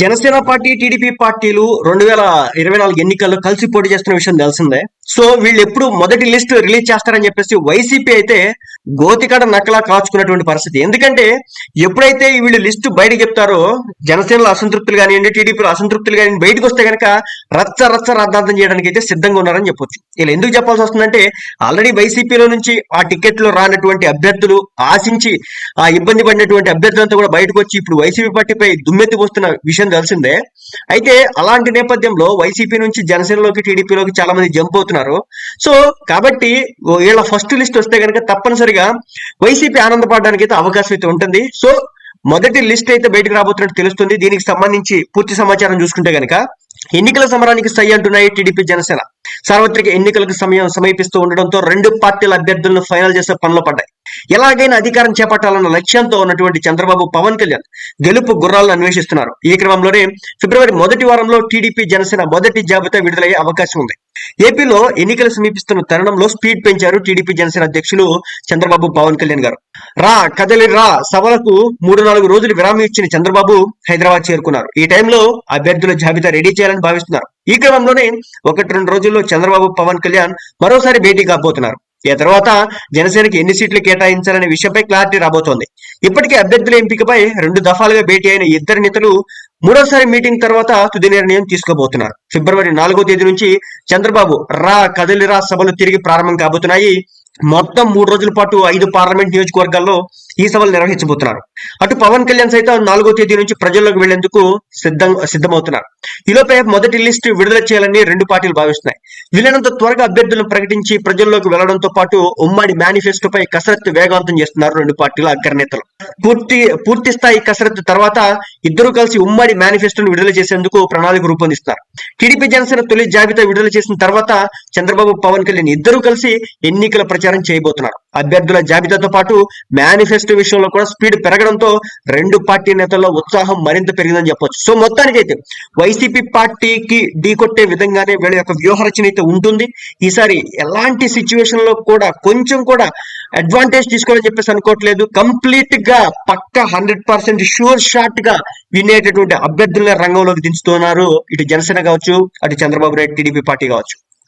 Janasena party TDP పార్టీలు రెండు వేల ఇరవై నాలుగు ఎన్నికల్లో కలిసి పోటీ చేస్తున్న విషయం తెలిసిందే. సో వీళ్ళు ఎప్పుడు మొదటి లిస్ట్ రిలీజ్ చేస్తారని చెప్పేసి వైసీపీ అయితే గోతికాడ నక్కలా కాచుకున్నటువంటి పరిస్థితి. ఎందుకంటే ఎప్పుడైతే వీళ్ళు లిస్టు బయటకు చెప్తారో జనసేనలో అసంతృప్తులు కానివ్వండి టీడీపీలో అసంతృప్తులు కానివ్వండి బయటకు వస్తే కనుక రచ్చ రచ్చ రాద్ధాంతం చేయడానికి అయితే సిద్ధంగా ఉన్నారని చెప్పొచ్చు. వీళ్ళు ఎందుకు చెప్పాల్సి వస్తుందంటే ఆల్రెడీ వైసీపీలో నుంచి ఆ టికెట్లో రానటువంటి అభ్యర్థులు ఆశించి ఆ ఇబ్బంది పడినటువంటి అభ్యర్థులంతా కూడా బయటకు వచ్చి ఇప్పుడు వైసీపీ పార్టీపై దుమ్మెత్తి వస్తున్న విషయం తెలిసిందే. అయితే అలాంటి నేపథ్యంలో వైసీపీ నుంచి జనసేనలోకి టీడీపీలోకి చాలా మంది జంప్ అవుతున్నారు. సో కాబట్టి వీళ్ళ ఫస్ట్ లిస్ట్ వస్తే కనుక తప్పనిసరిగా వైసీపీ ఆనందపడడానికి అయితే అవకాశం అయితే ఉంటుంది. సో మొదటి లిస్ట్ అయితే బయటకు రాబోతున్నట్టు తెలుస్తుంది. దీనికి సంబంధించి పూర్తి సమాచారం చూసుకుంటే గనక ఎన్నికల సమరానికి సై అంటున్నాయి టీడీపీ జనసేన. సార్వత్రిక ఎన్నికలకు సమయం సమీపిస్తూ ఉండడంతో రెండు పార్టీల అభ్యర్థులను ఫైనల్ చేసే పనిలో పడ్డాయి. ఎలాగైనా అధికారం చేపట్టాలన్న లక్ష్యంతో ఉన్నటువంటి చంద్రబాబు పవన్ కళ్యాణ్ గెలుపు గుర్రాలను అన్వేషిస్తున్నారు. ఈ క్రమంలోనే ఫిబ్రవరి మొదటి వారంలో టీడీపీ జనసేన మొదటి జాబితా విడుదలయ్యే అవకాశం ఉంది. ఏపీలో ఎన్నికలు సమీపిస్తున్న తరుణంలో స్పీడ్ పెంచారు టీడీపీ జనసేన అధ్యక్షులు చంద్రబాబు పవన్ కళ్యాణ్ గారు. రా కదలి రా సభలకు మూడు నాలుగు రోజులు విరామం ఇచ్చిన చంద్రబాబు హైదరాబాద్ చేరుకున్నారు. ఈ టైంలో అభ్యర్థుల జాబితా రెడీ చేయాలని భావిస్తున్నారు. ఈ క్రమంలోనే ఒకటి రెండు రోజుల్లో చంద్రబాబు పవన్ కళ్యాణ్ మరోసారి భేటీ కాబోతున్నారు. ఈ తర్వాత జనసేనకి ఎన్ని సీట్లు కేటాయించాలనే విషయంపై క్లారిటీ రాబోతోంది. ఇప్పటికే అభ్యర్థుల ఎంపికపై రెండు దఫాలుగా భేటీ అయిన ఇద్దరు నేతలు మూడోసారి మీటింగ్ తర్వాత తుది నిర్ణయం తీసుకోబోతున్నారు. ఫిబ్రవరి నాలుగో తేదీ నుంచి చంద్రబాబు రా కదలిరా సభలు తిరిగి ప్రారంభం కాబోతున్నాయి. మొత్తం మూడు రోజుల పాటు ఐదు పార్లమెంట్ నియోజకవర్గాల్లో ఈ సభలు నిర్వహించబోతున్నారు. అటు పవన్ కళ్యాణ్ సైతం నాలుగో తేదీ నుంచి ప్రజల్లోకి వెళ్ళేందుకు సిద్ధం సిద్ధమవుతున్నారు. ఈలోపే మొదటి లిస్టు విడుదల చేయాలని రెండు పార్టీలు భావిస్తున్నాయి. వీలైనంత త్వరగా అభ్యర్థులను ప్రకటించి ప్రజల్లోకి వెళ్ళడంతో పాటు ఉమ్మడి మేనిఫెస్టోపై కసరత్తు వేగవంతం చేస్తున్నారు రెండు పార్టీల అగ్రనేతలు. పూర్తి పూర్తి స్థాయి కసరత్తు తర్వాత ఇద్దరు కలిసి ఉమ్మడి మేనిఫెస్టోను విడుదల చేసేందుకు ప్రణాళిక రూపొందిస్తారు టీడీపీ జనసేన తొలి జాబితా విడుదల చేసిన తర్వాత చంద్రబాబు పవన్ కళ్యాణ్ ఇద్దరు కలిసి ఎన్నికల ప్రచారం చేయబోతున్నారు. అభ్యర్థుల జాబితాతో పాటు మేనిఫెస్టో విషయంలో కూడా స్పీడ్ పెరగడంతో రెండు పార్టీ నేతల్లో ఉత్సాహం మరింత పెరిగిందని చెప్పొచ్చు. సో మొత్తానికైతే వైసీపీ పార్టీకి ఢీకొట్టే విధంగానే వీళ్ళ యొక్క వ్యూహరచన అయితే ఉంటుంది. ఈసారి ఎలాంటి సిచ్యువేషన్లో కూడా కొంచెం కూడా అడ్వాంటేజ్ తీసుకోవాలని చెప్పేసి అనుకోవట్లేదు. కంప్లీట్గా పక్క హండ్రెడ్ పర్సెంట్ షూర్ షార్ట్గా వినేటటువంటి అభ్యర్థుల రంగంలోకి దించుతున్నారు. ఇటు జనసేన కావచ్చు అటు చంద్రబాబు నాయుడు టీడీపీ పార్టీ కావచ్చు.